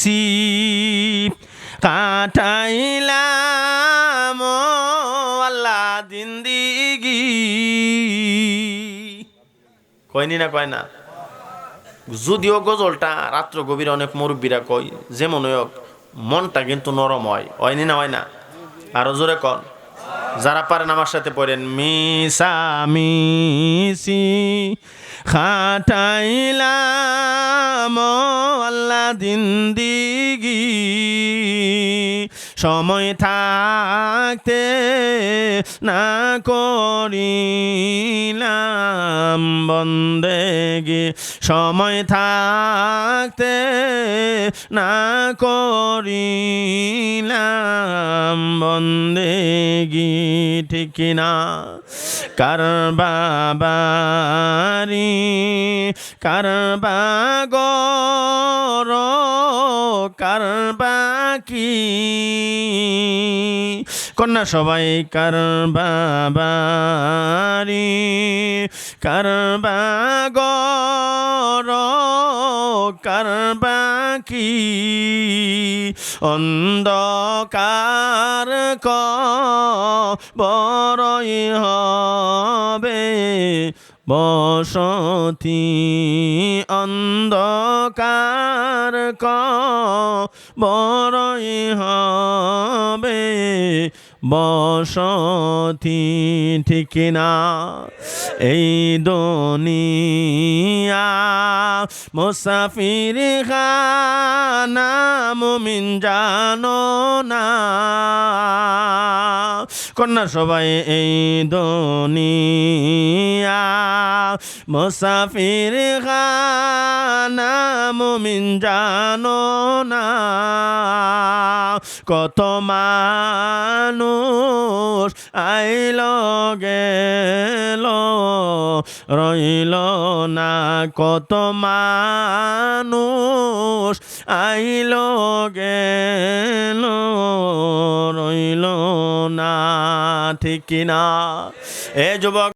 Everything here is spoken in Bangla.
সি কাটাইলাম আল্লাহ দিন্দিগি কয়নি না কয় না? যদিও গজলটা রাত্র গভীর অনেক মুরব্বীরা কয় যেমন হোক, মনটা কিন্তু নরম হয়। হয়নি না, হয় না? আরও জোরে কন। যারা পারেন আমার সাথে পড়েন মিসা মিসি আল্লাহ দিন্দিগি সময় থাকতে না করিলাম বন্দেগি সময় থাকতে না করিলাম বন্দেগি ঠিক না কার বাবারি, কার বাগর কার বাকি। কন্যা সবাই কার বাবারি কার বাগর কার বাকি। অন্ধকার ক বড়ই হবে। বসতি অন্ধকার ক বড়ই হবে বসতি ঠিক না। এই দুনিয়া মুসাফির খানা মুমিন জানো না। কন্যা সবাই, এই দুনিয়া মুসাফির খানা মুমিন জানো না। কত মানুষ আইল, গেল, রইল না। কত মানুষ আইল, গেল, রইল না। ঠিক না এ যুবক